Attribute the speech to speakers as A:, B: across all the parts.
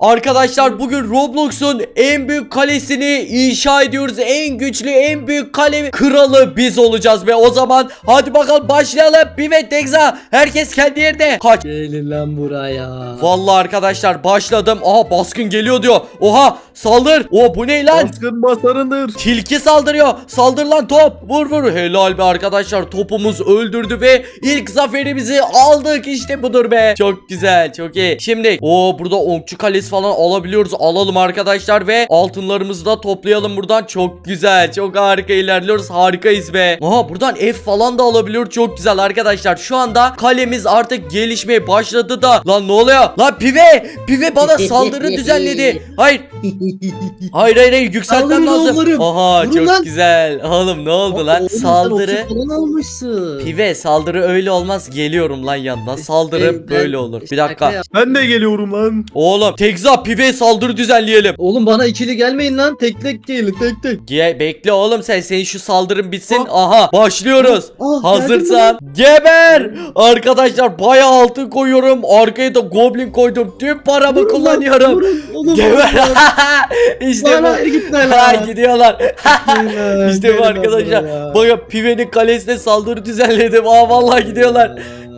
A: Arkadaşlar bugün Roblox'un en büyük kalesini inşa ediyoruz. En güçlü, en büyük kale kralı biz olacağız ve o zaman hadi bakalım başlayalım. Bivet Tekza herkes kendi yerine. Kaç.
B: Gelin lan buraya.
A: Vallahi arkadaşlar başladım. Aha baskın geliyor diyor. Oha saldır. O bu ne lan?
C: Baskın basarındır.
A: Tilki saldırıyor. Saldır lan top. Vur vur. Helal be arkadaşlar. Topumuz öldürdü ve ilk zaferimizi aldık. İşte budur be. Çok güzel. Çok iyi. Şimdi o burada okçu kalesi falan alabiliyoruz. Alalım arkadaşlar ve altınlarımızı da toplayalım buradan. Çok güzel. Çok harika ilerliyoruz. Harikayız be. Aha buradan F falan da alabiliyor. Çok güzel arkadaşlar. Şu anda kalemiz artık gelişmeye başladı da. Lan ne oluyor? Lan pive. Pive bana saldırı düzenledi. Hayır. Hayır hayır hayır yükseltmem lazım.
B: oğullarım.
A: Aha
B: Vurun
A: çok
B: lan.
A: güzel. Oğlum ne oldu lan?
B: Oğlum sen
A: Saldırı.
B: almışsın.
A: Pive saldırı öyle olmaz. Geliyorum lan yanına. Saldırı
B: Ben-
A: böyle olur. Bir dakika.
C: Ben de geliyorum lan.
A: Oğlum Tekza pive saldırı düzenleyelim.
B: Oğlum bana ikili gelmeyin lan. Tek tek gelin tek tek.
A: Ge bekle oğlum sen senin şu saldırın bitsin. Aha başlıyoruz.
B: Ah,
A: Hazırsan geber. Arkadaşlar bayağı altın koyuyorum. Arkaya da goblin koydum. Tüm paramı
B: Vurun lan,
A: kullanıyorum.
B: vurun. Oğlum
A: Geber.
B: vurun
A: işte
B: Lan
A: bu.
B: gitme
A: Ha,
B: lan.
A: gidiyorlar. İşte
B: gelin
A: bu
B: lan
A: arkadaşlar.
B: buraya.
A: Bakın pivenin kalesine saldırı düzenledim. Aa vallahi gidiyorlar.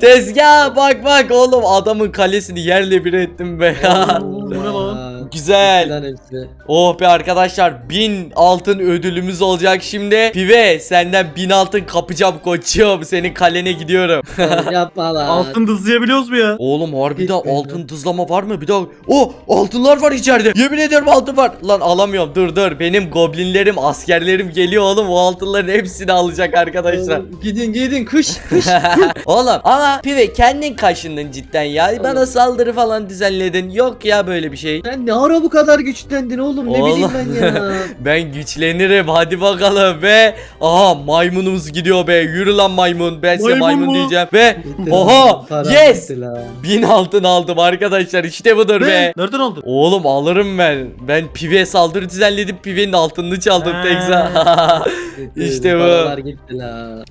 A: Tezgah bak bak oğlum adamın kalesini yerle bir ettim be ya.
C: Oo.
A: Güzel.
B: Lan hepsi.
A: Oh be arkadaşlar 1000 altın ödülümüz olacak şimdi. Pive senden 1000 altın kapacağım koçum. Senin kalene gidiyorum.
B: Yapma lan.
C: Altın dızlayabiliyoruz mu ya?
A: Oğlum harbiden
B: Gitmiyor.
A: altın tızlama var mı? Bir daha. Oh altınlar var içeride. Yemin ediyorum altın var. Lan alamıyorum. Dur dur. Benim goblinlerim, askerlerim geliyor oğlum. O altınların hepsini alacak arkadaşlar.
B: Oğlum, Gidin gidin kış kış.
A: Oğlum ama Pive kendin kaşındın cidden ya. Bana
B: Oğlum.
A: saldırı falan düzenledin. Yok ya böyle bir şey.
B: Sen ne ara bu kadar güçlendin oğlum ne bileyim
A: Oğlum.
B: ben ya.
A: Ben güçlenirim hadi bakalım ve aha maymunumuz gidiyor be yürü lan maymun ben size
C: Maymun
A: maymun
C: mu?
A: diyeceğim ve
B: Gitti
A: Oha,
B: lan,
A: yes! bin altın aldım arkadaşlar işte budur be.
C: Ne? Nereden aldın?
A: Oğlum alırım ben. Ben pive saldırı düzenledim. Pivenin altınını çaldım
C: Ha.
A: Tekza.
B: Gitti,
A: İşte bu.
B: Gitti.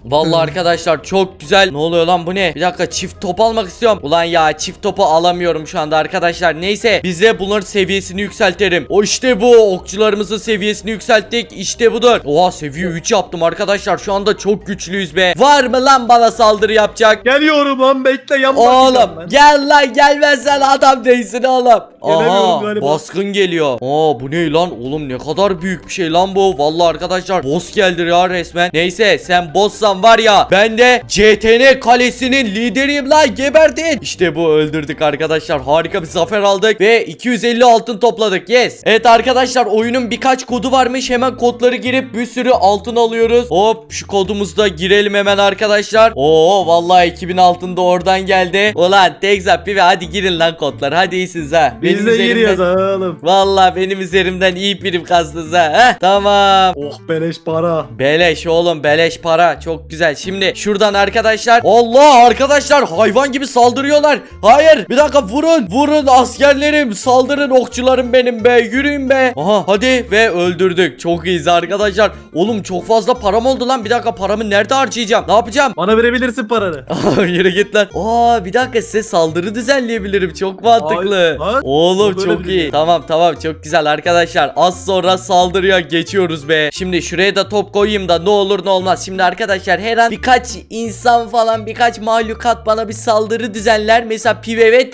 A: Vallahi arkadaşlar çok güzel. Ne oluyor lan bu ne? Bir dakika çift top almak istiyorum. Ulan ya çift topu alamıyorum şu anda arkadaşlar. Neyse bize bunların seviyesini yükseltelim. O işte bu. Okçularımızın seviyesini yükselttik. İşte budur. Oha seviye 3 yaptım arkadaşlar. Şu anda çok güçlüyüz be. Var mı lan bana saldırı yapacak?
C: Geliyorum lan bekle yan
A: Oğlum
C: ben.
A: gel lan gelmezsen adam değilsin oğlum. Aha
C: galiba.
A: baskın geliyor. Aa bu ne lan oğlum ne kadar büyük bir şey lan bu. Vallahi arkadaşlar boss geldi ya resmen. Neyse sen bosssan var ya ben de CTN kalesinin lideriyim lan geberdin. İşte bu öldürdük arkadaşlar. Harika bir zafer aldık ve 250 altın topladık. Yes. Evet arkadaşlar oyunun birkaç kodu varmış. Hemen kodları girip bir sürü altın alıyoruz. Hop şu kodumuzda girelim hemen arkadaşlar. Oo vallahi 2000 altın da oradan geldi. Ulan Tekza Pive hadi girin lan kodlar. Hadi iyisiniz ha.
C: Biz de giriyoruz oğlum.
A: Vallahi benim üzerimden iyi prim kastınız ha. Heh, tamam.
C: Oh beleş para.
A: Beleş oğlum beleş para çok güzel şimdi şuradan arkadaşlar Allah arkadaşlar hayvan gibi saldırıyorlar hayır bir dakika vurun vurun askerlerim saldırın okçularım benim be yürüyün be aha hadi ve öldürdük çok iyiyiz arkadaşlar oğlum çok fazla param oldu lan bir dakika paramı nerede harcayacağım ne yapacağım
C: Bana verebilirsin paranı.
A: Yürü git lan. Aa bir dakika size saldırı düzenleyebilirim. Çok mantıklı.
C: Ay, lan.
A: Oğlum çok
C: bir
A: iyi.
C: şey.
A: Tamam tamam çok güzel arkadaşlar. Az sonra saldırıya geçiyoruz be. Şimdi şuraya da top koyayım da ne olur ne olmaz. Şimdi arkadaşlar her an birkaç insan falan birkaç mahlukat bana bir saldırı düzenler. Mesela Pive ve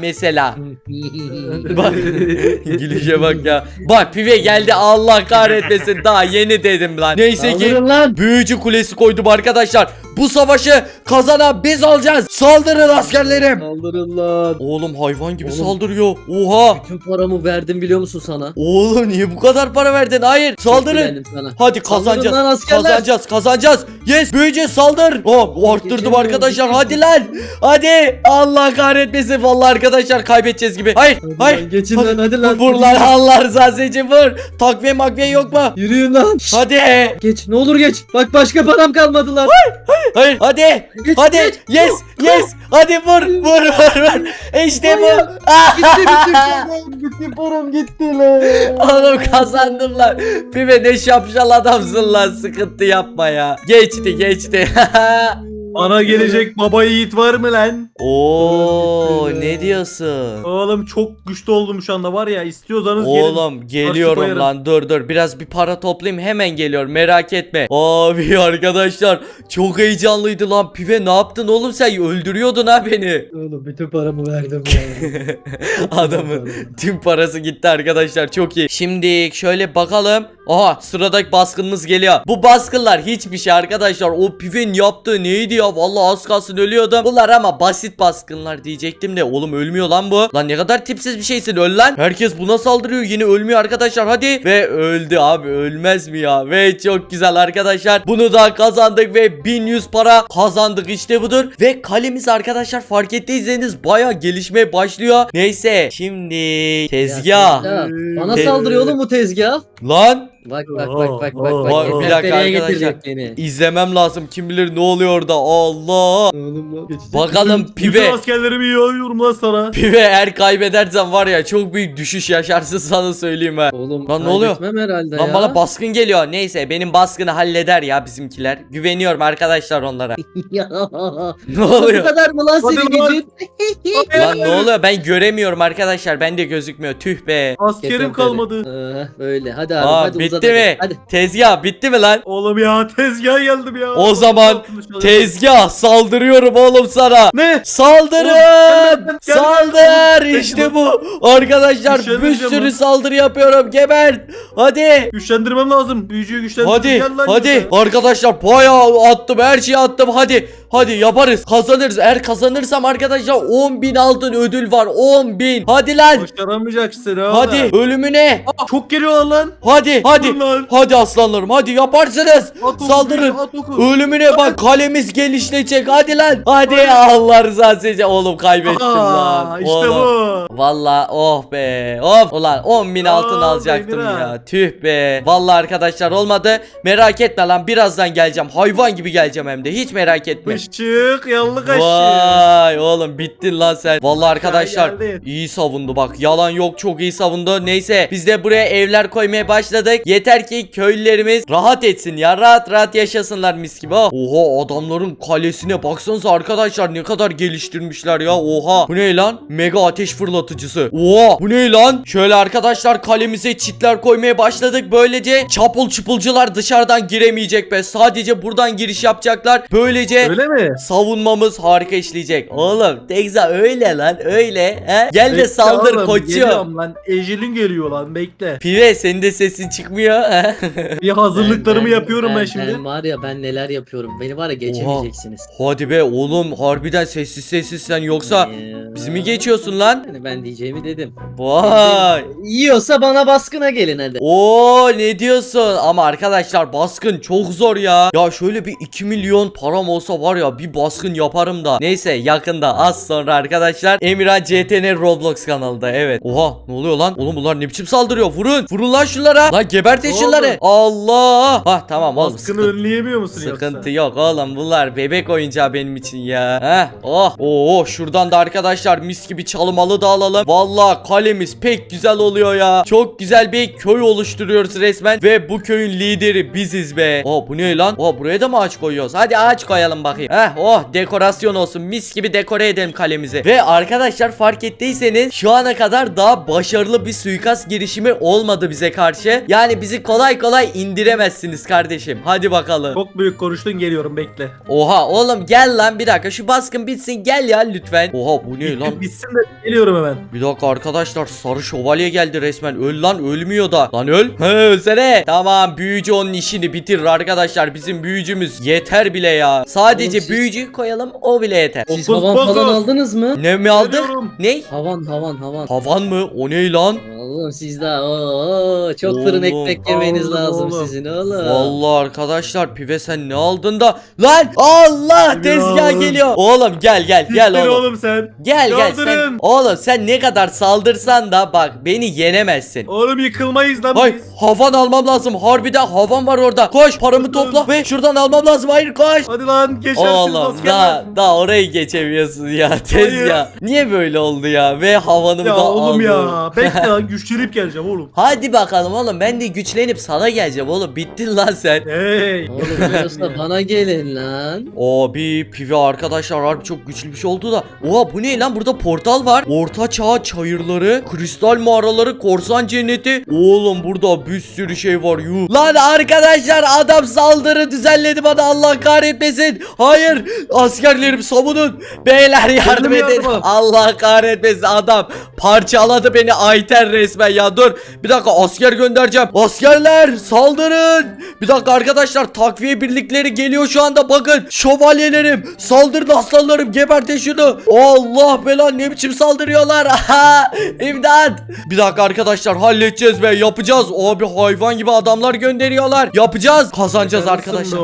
A: mesela. Bak gülüşe bak ya. Bak Pive geldi Allah kahretmesin daha yeni dedim lan. Neyse ki
B: Saldırın lan.
A: Büyücü kulesi koydum arkadaşlar. Bu savaşı kazanan biz olacağız. Saldırın askerlerim.
B: Saldırın lan.
A: Oğlum hayvan gibi
B: Oğlum.
A: saldırıyor. Oha.
B: Bütün paramı verdim biliyor musun sana?
A: Oğlum niye bu kadar para verdin? Hayır saldırın.
B: sana.
A: Hadi
B: Saldırın
A: kazanacağız.
B: lan askerler.
A: Kazanacağız kazanacağız. Yes büyücü saldır. Oh arttırdım arkadaşlar. Hadi lan. Hadi. Allah kahretmesin. Vallahi arkadaşlar kaybedeceğiz gibi. Hayır
B: Hadi
A: hayır.
B: lan, geçin lan hadi lan.
A: Vur lan Allah rızası için vur. Takviye makviye yok mu?
B: Yürüyün lan.
A: Hadi.
B: Geç ne olur geç. Bak başka param kalmadı lan.
A: Hayır hadi.
B: Geç,
A: Hadi.
B: geç.
A: Yes. Yes. Hadi vur. Vur vur vur. İşte bu.
B: Hayır. Gitti bütün. Bütün param gitti lan.
A: Oğlum kazandım lan. Pibe ne şapşal adamsın lan sıkıntı yapma ya. Geçti geçti.
C: Bana gelecek baba yiğit var mı lan?
A: Oo ne diyorsun?
C: Oğlum çok güçlü oldum şu anda var ya istiyorsanız gelin.
A: Oğlum geliyorum
C: koyarım.
A: lan dur dur biraz bir para toplayayım hemen geliyorum merak etme. Abi arkadaşlar çok heyecanlıydı lan pive ne yaptın oğlum sen öldürüyordun ha beni.
B: Oğlum bütün paramı verdim ya.
A: Adamın tüm parası gitti arkadaşlar çok iyi. Şimdi şöyle bakalım. Aha sıradaki baskınımız geliyor. Bu baskınlar hiçbir şey arkadaşlar. O pivenin yaptığı neydi ya? Vallahi az kalsın ölüyordum. Bunlar ama basit baskınlar diyecektim de. Oğlum ölmüyor lan bu. Lan ne kadar tipsiz bir şeysin öl lan. Herkes buna saldırıyor yine ölmüyor arkadaşlar hadi. Ve öldü abi ölmez mi ya? Ve çok güzel arkadaşlar. Bunu da kazandık ve 1100 para kazandık işte budur. Ve kalemiz arkadaşlar fark ettiyseniz baya gelişmeye başlıyor. Neyse şimdi tezgah.
B: Ya, bana
A: Te-
B: saldırıyor oğlum bu tezgah.
A: Lan
B: Bak bak bak bak bak
C: Oo,
B: bak.
A: oo, bir
B: Bak,
A: dakika
B: nereye
A: arkadaşlar.
B: beni?
A: izlemem lazım. Kim bilir ne oluyor orada. Allah.
B: Oğlum lan geçecek.
A: Bakalım
C: Bütün
A: pive.
C: askerlerimi yiyorum lan sana.
A: Pive eğer kaybedersen var ya çok büyük düşüş yaşarsın sana söyleyeyim ha.
B: Oğlum
A: Lan ne oluyor?
B: kaybetmem herhalde
A: Lan
B: ya.
A: bana baskın geliyor. Neyse benim baskını halleder ya bizimkiler. Güveniyorum arkadaşlar onlara.
B: Ya.
A: ne oluyor?
B: Bu kadar mı lan
C: Hadi
B: senin
C: lan.
B: gücün?
A: Lan ne oluyor? Ben göremiyorum arkadaşlar. Bende gözükmüyor. Tüh be.
C: Askerim kalmadı.
B: Ee, böyle hadi abi
A: Aa
B: hadi
A: bitti
B: hadi.
A: mi?
B: Hadi.
A: Tezgah bitti mi lan?
C: Oğlum ya tezgah geldim ya.
A: O zaman Tezgah saldırıyorum oğlum sana.
C: Ne?
A: Saldırın!
C: Oğlum, gelme, gelme.
A: Saldır!
C: Gelme.
A: İşte bu. Arkadaşlar bir sürü
C: lan.
A: saldırı yapıyorum. Gebert. Hadi.
C: Güçlendirmem lazım. Büyücüyü güçlendir.
A: Hadi. Hadi.
C: bize.
A: Arkadaşlar bayağı attım. Her şeyi attım. Hadi. Hadi yaparız. Kazanırız. Eğer kazanırsam arkadaşlar 10.000 altın ödül var. 10.000. Hadi lan.
C: Başaramayacaksın ha.
A: Hadi ölümüne.
C: Aa, çok geliyor lan.
A: Hadi. Hadi.
C: Dur lan.
A: Hadi aslanlarım. Hadi yaparsınız.
C: At
A: Saldırın.
C: at.
A: Ölümüne bak kalemiz genişleyecek hadi lan. Hadi Allah rızası için oğlum kaybettim
C: Aa,
A: lan.
C: işte
A: Oğlum.
C: bu.
A: Valla oh be of ulan 10 bin altın
C: Aa,
A: alacaktım
C: Emine.
A: ya tüh be Valla arkadaşlar olmadı merak etme lan birazdan geleceğim hayvan gibi geleceğim hem de hiç merak etme
C: Işık yallı kaşı.
A: Vay oğlum bittin lan sen Valla arkadaşlar iyi savundu bak yalan yok çok iyi savundu neyse biz de buraya evler koymaya başladık yeter ki köylülerimiz rahat etsin ya rahat rahat yaşasınlar mis gibi ha. Oha adamların kalesine baksanıza arkadaşlar ne kadar geliştirmişler ya oha bu ne lan mega ateş fırlatıcısı oha bu ne lan şöyle arkadaşlar kalemize çitler koymaya başladık böylece çapul çupulcular dışarıdan giremeyecek be sadece buradan giriş yapacaklar böylece
C: Öyle mi?
A: Savunmamız harika işleyecek. Oğlum Tekza öyle lan öyle. He? Gel de
C: Bekle
A: saldır
C: oğlum,
A: koçum.
C: Geliyorum lan. Ecelin geliyor lan bekle.
A: Pive senin de sesin çıkmıyor. He?
C: Bir hazırlıklarımı yapıyorum ben,
B: ben
C: şimdi.
B: Ben var ya ben neler yapıyorum. Beni var ya geçemeyeceksiniz.
A: Hadi be oğlum harbiden sessiz sessiz sen yoksa
B: Ya.
A: bizi mi geçiyorsun lan?
B: Yani ben diyeceğimi dedim.
A: Vay.
B: Yiyorsa bana baskına gelin hadi.
A: Oo ne diyorsun? Ama arkadaşlar baskın çok zor ya. Ya şöyle bir 2 milyon param olsa var ya bir baskın yaparım da. Neyse yakında az sonra arkadaşlar Emirhan CTN Roblox kanalında evet. Oha ne oluyor lan? Oğlum bunlar ne biçim saldırıyor? Vurun. Vurun lan şunlara. Lan gebertin
C: Ne
A: şunları. Allah. Hah tamam oğlum.
C: Baskını
A: sıkıntı-
C: önleyemiyor musun
A: Sıkıntı
C: yoksa?
A: yok oğlum bunlar bebek oyuncağı benim için ya. Heh oh. Oo şuradan da arkadaşlar mis gibi çalımalı da alalım. Valla kalemiz pek güzel oluyor ya. Çok güzel bir köy oluşturuyoruz resmen. Ve bu köyün lideri biziz be. Oh bu ne lan? Oh buraya da mı ağaç koyuyoruz? Hadi ağaç koyalım bakayım. Heh oh dekorasyon olsun. Mis gibi dekore edelim kalemizi. Ve arkadaşlar fark ettiyseniz şu ana kadar daha başarılı bir suikast girişimi olmadı bize karşı. Yani bizi kolay kolay indiremezsiniz kardeşim. Hadi bakalım.
C: Çok büyük konuştun geliyorum bekle.
A: Oha oğlum gel lan bir dakika şu baskın bitsin gel ya lütfen. Oha bu ne lan?
C: Bitsin de geliyorum hemen.
A: Bir dakika arkadaşlar sarı şövalye geldi resmen. Öl lan ölmüyor da. Lan öl. He ölsene. Tamam büyücü onun işini bitirir arkadaşlar. Bizim büyücümüz yeter bile ya. Sadece
B: Oğlum siz-
A: büyücüyü koyalım o bile yeter.
B: Siz
C: Dokuz
B: havan falan aldınız mı?
A: Ne mi aldık?
C: Geliyorum.
A: Ne?
B: Havan havan havan.
A: Havan mı? O ne lan?
B: Oğlum siz daha oo, çok fırın
A: Oğlum,
B: ekmek yemeniz
C: aldım
B: lazım
C: oğlum.
B: sizin oğlum.
A: Vallahi arkadaşlar pive sen ne aldın da? Lan Allah tezgah geliyor. Oğlum gel gel gel
C: Gel
A: oğlum.
C: oğlum sen.
A: Gel gel sen.
C: Yaldırın.
A: Oğlum sen ne kadar saldırsan da bak beni yenemezsin.
C: Oğlum yıkılmayız lan
A: Hay
C: biz.
A: havan almam lazım. Harbiden havan var orada. Koş paramı topla ve şuradan almam lazım. Hayır koş.
C: Hadi lan geçersiniz
A: Oğlum
C: askerler.
A: daha, daha orayı geçemiyorsun ya tez
C: Hayır.
A: ya. Niye böyle oldu ya? Ve havanımı
C: Ya
A: da
C: oğlum
A: aldım.
C: ya. Bekle lan güçlenip geleceğim oğlum.
A: Hadi bakalım oğlum ben de güçlenip sana geleceğim oğlum bittin lan sen.
C: Hey.
B: Oğlum diyorsa bana gelin lan.
A: Abi pivi arkadaşlar harbi çok güçlü bir şey oldu da. Oha bu ne lan burada portal var. Orta çağ çayırları, kristal mağaraları, korsan cenneti. Oğlum burada bir sürü şey var yuh. Lan arkadaşlar adam saldırı düzenledi bana Allah kahretmesin. Hayır askerlerim savunun. Beyler yardım
C: Yardım,
A: edin. Allah kahretmesin adam parçaladı beni Ayten resmen ya dur. Bir dakika asker göndereceğim. Askerler saldırın. Bir dakika arkadaşlar takviye birlikleri geliyor şu anda bakın. Şövalyelerim saldırın aslanlarım gebertin şunu. Allah belan ne biçim saldırıyorlar. Aha, İmdat. Bir dakika arkadaşlar halledeceğiz be yapacağız. Abi hayvan gibi adamlar gönderiyorlar. Yapacağız. Kazanacağız arkadaşlar.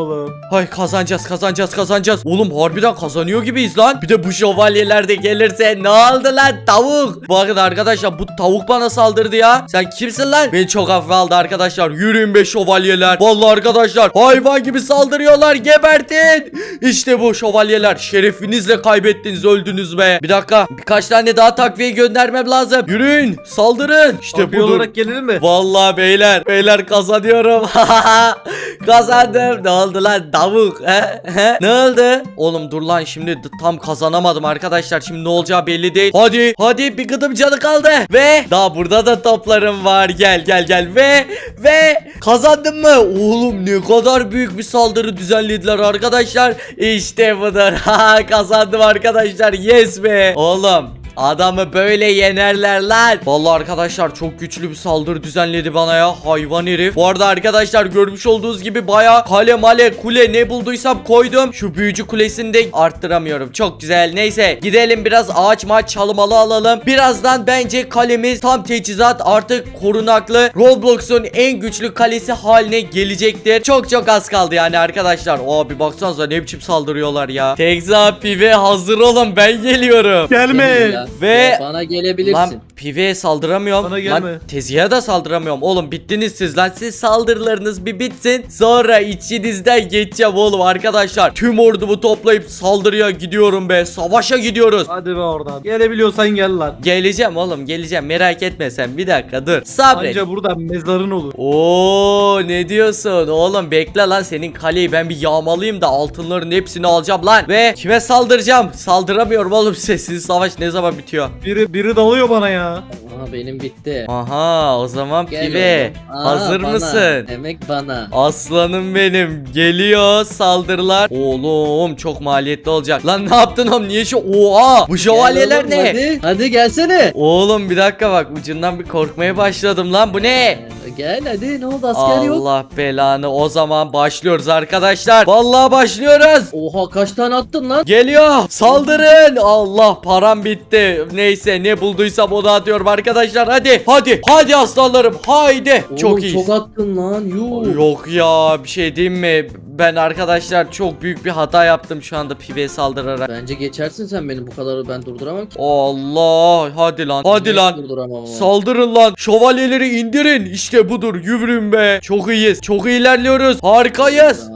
A: Hay kazanacağız kazanacağız kazanacağız. Oğlum harbiden kazanıyor gibiyiz lan. Bir de bu şövalyeler de gelirse ne oldu lan tavuk. Bakın arkadaşlar bu tavuk bana saldırdı ya. Sen kimsin lan? Beni çok hafife aldı arkadaşlar. Yürüyün be şövalyeler. Vallahi arkadaşlar hayvan gibi saldırıyorlar. Gebertin. İşte bu şövalyeler. Şerefinizle kaybettiniz öldünüz be. Bir dakika birkaç tane daha takviye göndermem lazım. Yürüyün saldırın. İşte
C: Takviye
A: budur.
C: olarak gelelim mi?
A: Vallahi beyler beyler kazanıyorum. Kazandım. Ne oldu lan tavuk? He? He? Ne oldu? Oğlum dur lan şimdi tam kazanamadım arkadaşlar. Şimdi ne olacağı belli değil. Hadi hadi bir gıdım canı kaldı. Ve daha burada da toplarım var. Gel gel gel ve ve kazandım mı? Oğlum ne kadar büyük bir saldırı düzenlediler arkadaşlar. İşte budur. Ha kazandım arkadaşlar. Yes be. Oğlum Adamı böyle yenerler lan. Vallahi arkadaşlar çok güçlü bir saldırı düzenledi bana ya. Hayvan herif. Bu arada arkadaşlar görmüş olduğunuz gibi baya kale male kule ne bulduysam koydum. Şu büyücü kulesini de arttıramıyorum. Çok güzel. Neyse gidelim biraz ağaç maç çalmalı alalım. Birazdan bence kalemiz tam teçhizat artık korunaklı. Roblox'un en güçlü kalesi haline gelecektir. Çok çok az kaldı yani arkadaşlar. Abi baksanıza ne biçim saldırıyorlar ya. Tekza pive hazır olun ben geliyorum.
C: Gelme.
A: Ve-
B: bana gelebilirsin.
A: Lan piveye saldıramıyorum.
C: Bana gelme.
A: Lan tezgaha da saldıramıyorum. Oğlum bittiniz siz lan. Siz saldırılarınız bir bitsin. Sonra içinizden geçeceğim oğlum arkadaşlar. Tüm ordumu toplayıp saldırıya gidiyorum be. Savaşa gidiyoruz.
C: Hadi be oradan. Gelebiliyorsan gel lan.
A: Geleceğim oğlum geleceğim. Merak etme sen. Bir dakika dur. Sabret.
C: Anca burada mezarın olur.
A: Oo ne diyorsun oğlum bekle lan senin kaleyi ben bir yağmalayayım da altınların hepsini alacağım lan ve kime saldıracağım saldıramıyorum oğlum sessiz savaş ne zaman bitiyor
C: Biri biri dalıyor bana ya.
B: Aha benim bitti.
A: Aha o zaman
B: Gel oğlum. Aa,
A: hazır
B: bana.
A: mısın?
B: Demek bana.
A: Aslanım benim geliyor saldırılar. Oğlum çok maliyetli olacak. Lan ne yaptın oğlum niye şu oha bu şövalyeler
B: Gel oğlum,
A: ne?
B: Hadi, hadi gelsene.
A: Oğlum bir dakika bak ucundan bir korkmaya başladım lan bu ne?
B: Ee, Gel hadi ne oldu asker yok.
A: Allah belanı o zaman başlıyoruz arkadaşlar. Vallahi başlıyoruz.
B: Oha kaç tane attın lan?
A: Geliyor saldırın Allah param bitti neyse ne bulduysam onu atıyorum arkadaşlar hadi hadi hadi aslanlarım haydi.
B: Oğlum,
A: çok iyi
B: Çok attın lan yuh.
A: Yok ya bir şey diyeyim mi? Ben arkadaşlar çok büyük bir hata yaptım şu anda pive saldırarak.
B: Bence geçersin sen beni bu kadarı ben durduramam ki.
A: Allah hadi lan hadi
B: Net
A: lan. Saldırın lan şövalyeleri indirin. İşte budur yürüyün be. Çok iyiyiz çok ilerliyoruz. Harikayız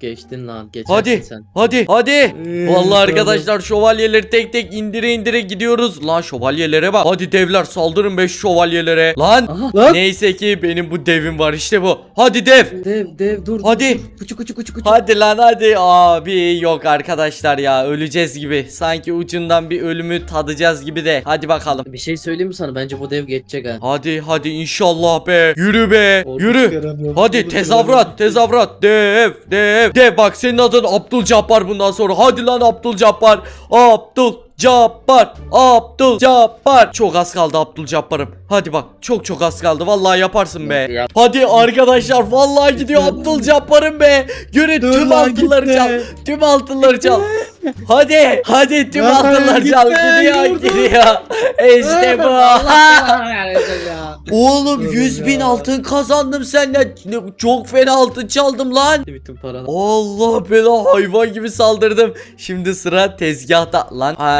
B: geçtin lan geçersin
A: Hadi
B: sen.
A: hadi hadi
C: Ee,
A: Vallahi arkadaşlar şövalyeleri tek tek indire indire gidiyoruz. Lan şövalyelere bak. Hadi devler saldırın be şu şövalyelere. Lan.
B: Aha lan.
A: Neyse ki benim bu devim var işte bu. Hadi dev.
B: Dev dev dur.
A: Hadi.
B: Kuçu kuçu kuçu kuçu.
A: Hadi lan hadi. Abi yok arkadaşlar ya öleceğiz gibi. Sanki ucundan bir ölümü tadacağız gibi de. Hadi bakalım.
B: Bir şey söyleyeyim mi sana? Bence bu dev geçecek ha.
A: Hadi hadi inşallah be. Yürü be. Yürü. Hadi tezavrat tezavrat dev dev dev bak senin adın Abdülcabbar bundan sonra. Hadi lan Abdülcabbar Abdülcabbar Abdülcabbar çok az kaldı Abdülcabbar'ım hadi bak çok çok az kaldı vallahi yaparsın be hadi arkadaşlar vallahi gidiyor Abdülcabbar'ım be yürü
C: Dur
A: tüm
C: lan,
A: altınları
C: gitme.
A: çal tüm altınları çal hadi hadi tüm altınları çal gidiyor
C: yurdu.
A: gidiyor işte bu. Oğlum
C: Dur
A: 100 bin altın kazandım senden. Ne- Çok fena altın çaldım lan.
B: Bütün paralar.
A: Allah bela hayvan gibi saldırdım. Şimdi sıra tezgahta lan. Ha.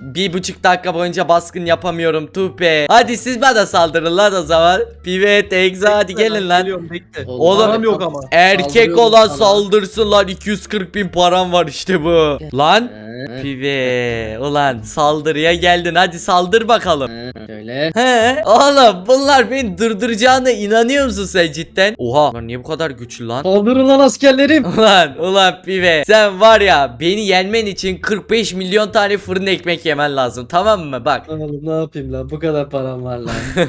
A: Bir buçuk dakika boyunca baskın yapamıyorum tuh be. Hadi siz bana saldırın lan o zaman. Pivet, Egza hadi gelin lan.
C: Geliyorum bekle.
A: Oğlum,
C: Param yok ama.
A: Erkek
B: Saldırıyorum
A: olan
B: sana.
A: saldırsın lan 240 bin param var işte bu. Lan
B: Ee,
A: pive ulan saldırıya geldin hadi saldır bakalım.
B: ee, Şöyle.
A: He oğlum Oğlum bunlar beni durduracağına inanıyor musun sen cidden? Oha bunlar niye bu kadar güçlü lan?
B: Saldırın lan askerlerim.
A: Ulan ulan pive sen var ya beni yenmen için 45 milyon tane fırın ekmek yemen lazım tamam mı? Bak.
B: Oğlum ne yapayım lan? Bu kadar param var lan.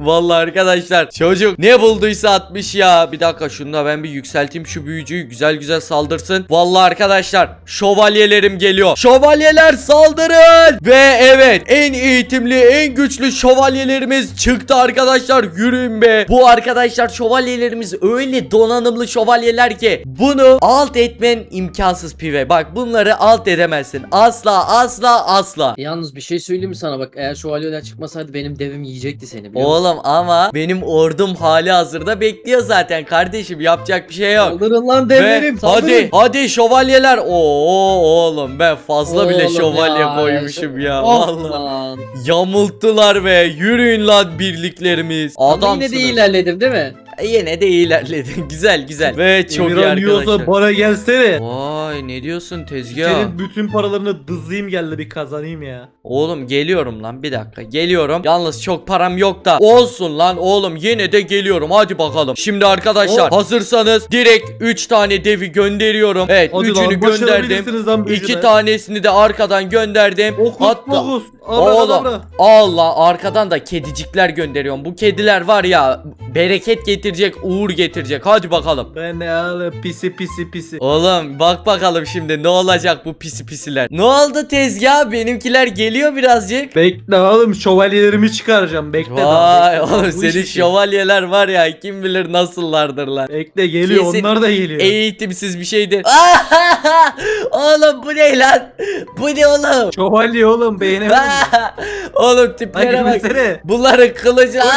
A: Vallahi arkadaşlar çocuk ne bulduysa atmış ya. Bir dakika şunu da ben bir yükselteyim şu büyücüyü güzel güzel saldırsın. Vallahi arkadaşlar şövalyelerim geliyor. Şövalyeler saldırın! Ve evet en eğitimli en güçlü şövalyelerimiz çıktı arkadaşlar. Yürüyün be. Bu arkadaşlar şövalyelerimiz öyle donanımlı şövalyeler ki bunu alt etmen imkansız pive. Bak bunları alt edemezsin. Asla asla asla
B: Yalnız bir şey söyleyeyim mi sana bak eğer şövalyeler çıkmasaydı benim devim yiyecekti seni biliyor musun?
A: Oğlum ama benim ordum hali hazırda bekliyor zaten kardeşim yapacak bir şey yok.
B: Saldırın lan
A: Ve
B: devlerim saldırın.
A: hadi hadi şövalyeler. Oo oğlum ben fazla bile
B: Oğlum
A: şövalye
B: ya,
A: koymuşum ya.
B: Of
A: Vallahi.
B: lan.
A: Yamulttular be. Yürüyün lan birliklerimiz.
B: Ama
A: Adamsınız.
B: yine de ilerledim değil mi?
A: Yine de ilerledin. güzel güzel. Ve çok iyi
C: Emirhan yiyorsa
A: arkadaşlar.
C: bana gelsene.
A: Vay ne diyorsun tezgah?
C: Senin bütün paralarını dızlayayım geldi bir kazanayım ya.
A: Oğlum geliyorum lan bir dakika geliyorum. Yalnız çok param yok da olsun lan oğlum yine de geliyorum hadi bakalım. Şimdi arkadaşlar
C: Oh.
A: hazırsanız direkt 3 tane devi gönderiyorum. Evet
C: Hadi
A: 3'ünü
C: lan,
A: gönderdim.
C: başarabilirsiniz lan
A: 2
C: büyücüler.
A: tanesini de arkadan gönderdim.
C: Okus
A: Hatta
C: pokus.
A: Oğlum
C: Oğlum.
A: Allah arkadan da kedicikler gönderiyorum. Bu kediler var ya bereket getirecek, uğur getirecek. Hadi bakalım.
C: Ben ne oğlum pisi pisi pisi.
A: Oğlum bak bakalım şimdi ne olacak bu pisi pisiler. Ne oldu tezgah? Benimkiler geliyor birazcık.
C: Bekle oğlum şövalyelerimi çıkaracağım. Bekle daha,
A: Vay
C: bekle.
A: oğlum
C: Bu
A: senin
C: iş için.
A: şövalyeler var ya kim bilir nasıllardır lan.
C: Bekle geliyor
A: Kesin
C: onlar da geliyor.
A: Eğitimsiz bir şeydir. oğlum bu ne lan? Bu ne oğlum?
C: Şövalye oğlum beğenemedin mi?
A: oğlum tiplere
C: Hadi
A: bak.
C: gülsene.
A: Bunların kılıcı.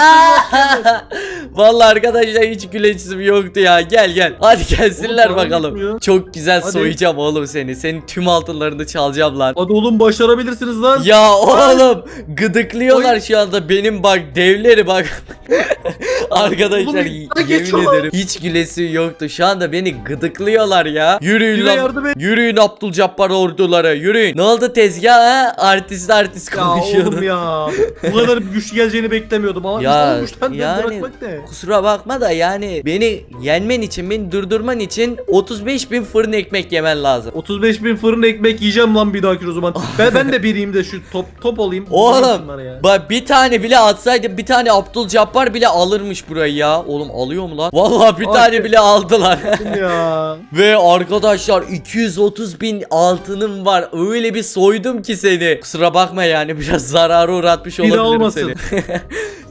A: Vallahi arkadaşlar hiç güleçim yoktu ya. Gel gel. Hadi gelsinler
C: Oğlum,
A: bakalım.
C: gitmiyor.
A: Çok güzel
C: Hadi.
A: soyacağım oğlum seni. Senin tüm altınlarını çalacağım lan.
C: Hadi oğlum başarabilirsiniz lan.
A: Ya oğlum gıdıklıyorlar şu anda benim bak devleri bak. Arkadaşlar
C: Oğlum,
A: yemin ederim hiç gülesi yoktu. Şu anda beni gıdıklıyorlar ya. Yürüyün
C: Bize
A: lan. Yürüyün Abdülcabbar orduları. Yürüyün. Ne oldu tezgah ha? Artist artist
C: Ya
A: konuşuyordu.
C: oğlum ya. Bu kadar güçlü geleceğini beklemiyordum ama
A: Ya,
C: ya,
A: yani...
C: bırakmak ne?
A: Kusura bakma da yani beni yenmen için beni durdurman için 35 bin fırın ekmek yemen lazım.
C: 35 bin fırın ekmek yiyeceğim lan bir dahaki o zaman. ben, ben de biriyim de şu top top olayım.
A: Oğlum bak bir tane bile atsaydım bir tane Abdülcabbar bile alırmış burayı ya. Oğlum alıyor mu lan? Vallahi bir tane bile aldılar.
C: ya.
A: Ve arkadaşlar 230 bin altınım var. Öyle bir soydum ki seni. Kusura bakma yani biraz zarara uğratmış
C: Bir
A: olabilirim
C: olmasın.
A: seni.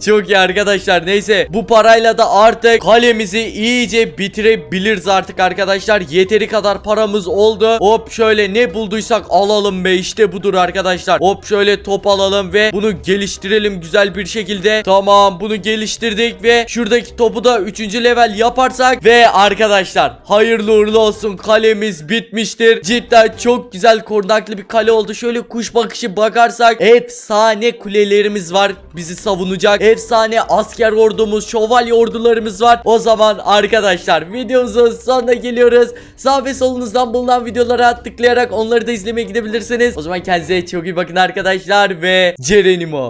A: Çok iyi arkadaşlar. Neyse bu parayla da artık kalemizi iyice bitirebiliriz artık arkadaşlar. Yeteri kadar paramız oldu. Hop şöyle ne bulduysak alalım be. İşte budur arkadaşlar. Hop şöyle top alalım ve bunu geliştirelim güzel bir şekilde. Tamam bunu geliştirdik ve şuradaki topu da 3. level yaparsak ve arkadaşlar hayırlı uğurlu olsun kalemiz bitmiştir. Cidden çok güzel korunaklı bir kale oldu. Şöyle kuş bakışı bakarsak efsane kulelerimiz var bizi savunacak. Efsane asker ordumuz, şövalye ordularımız var. O zaman arkadaşlar videomuzun sonuna geliyoruz. Sağ ve solunuzdan bulunan videolara tıklayarak onları da izlemeye gidebilirsiniz. O zaman kendinize çok iyi bakın arkadaşlar ve Cerenimo.